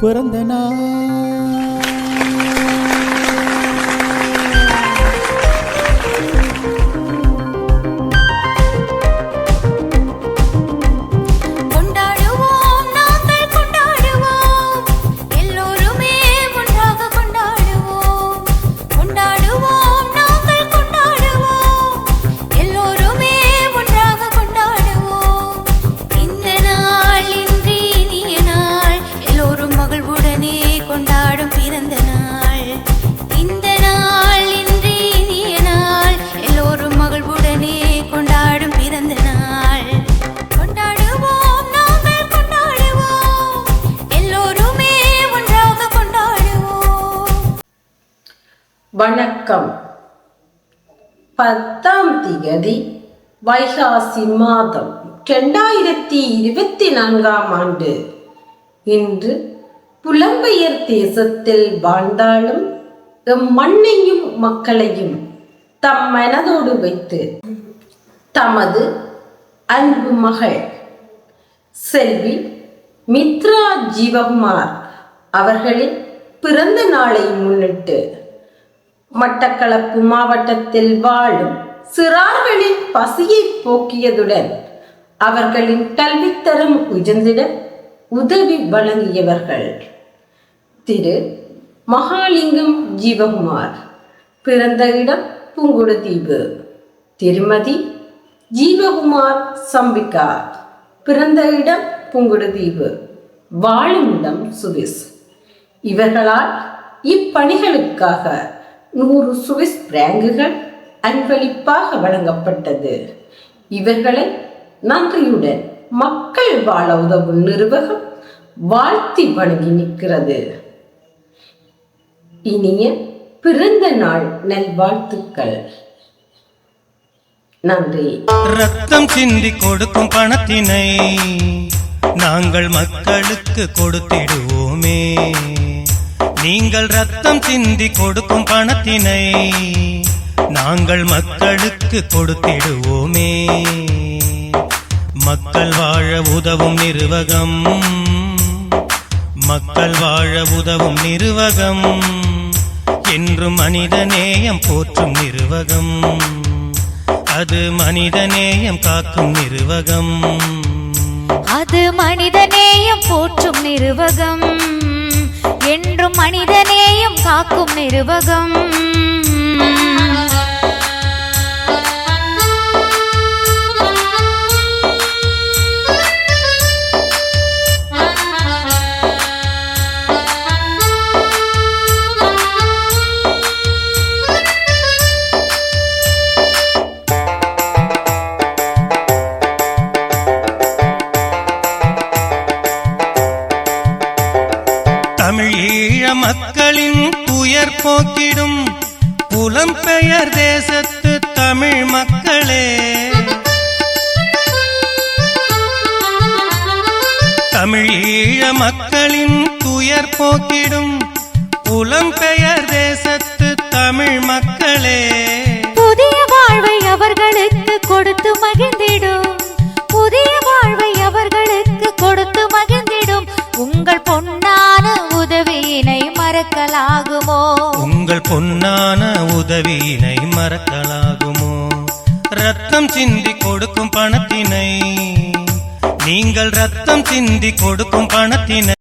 பிறந்த நாள். வணக்கம். பத்தாம் திகதி வைகாசி மாதம் ரெண்டாயிரத்தி இருபத்தி நான்காம் ஆண்டு. இன்று புலம்பெயர் தேசத்தில் வாழ்ந்தாலும் எம் மண்ணையும் மக்களையும் தம் மனதோடு வைத்து தமது அன்பு மகள் செல்வி மித்ரா ஜீவகுமார் அவர்களின் பிறந்த நாளை முன்னிட்டு மட்டக்களப்பு மாவட்டத்தில் வாழும் சிறார்களின் பசியை போக்கியதுடன் அவர்களின் கல்வித்தரம் உயர்ந்திட உதவி வழங்கியவர்கள். திரு. மகாலிங்கம் ஜீவகுமார். பிறந்த இடம் புங்குடுதீவு. திருமதி ஜீவகுமார் சம்பிகா பிறந்த இடம் புங்குடுதீவு. வாழும் இடம் சுவிஸ். இவர்களால் இப்பணிகளுக்காக நூறு சுவிஸ் பிராங்குகள் அன்பளிப்பாக வழங்கப்பட்டது. இவர்களை நன்றியுடன் மக்கள் வாழ உதவும் நிறுவகம் வாழ்த்தி வணங்கி நிற்கிறது. இனிய பிறந்த நாள் நல்வாழ்த்துக்கள். நன்றி. ரத்தம் சிந்தி கொடுக்கும் பணத்தினை நாங்கள் மக்களுக்கு கொடுத்திடுவோமே. நீங்கள் ரத்தம் சிந்தி கொடுக்கும் பணத்தினை நாங்கள் மக்களுக்கு கொடுத்திடுவோமே. மக்கள் வாழ உதவும் நிர்வகம். மக்கள் வாழ உதவும் நிர்வகம். என்றும் மனிதநேயம் போற்றும் நிர்வகம். அது மனிதநேயம் காக்கும் நிர்வகம். அது மனிதநேயம் போற்றும் நிர்வகம். என்றும் மனிதநேயம் காக்கும் நிருவகம். தமிழ் ஈழ மக்களின் துயர் போக்கிடும் புலம்பெயர் தேசத்து தமிழ் மக்களே. தமிழ் ஈழ மக்களின் துயர் போக்கிடும் புலம்பெயர் தேசத்து தமிழ் மக்களே. மறக்கலாகுமோ? உங்கள் பொன்னான உதவியினை மறக்கலாகுமோ? ரத்தம் சிந்தி கொடுக்கும் பணத்தினை நீங்கள் ரத்தம் சிந்தி கொடுக்கும் பணத்தினை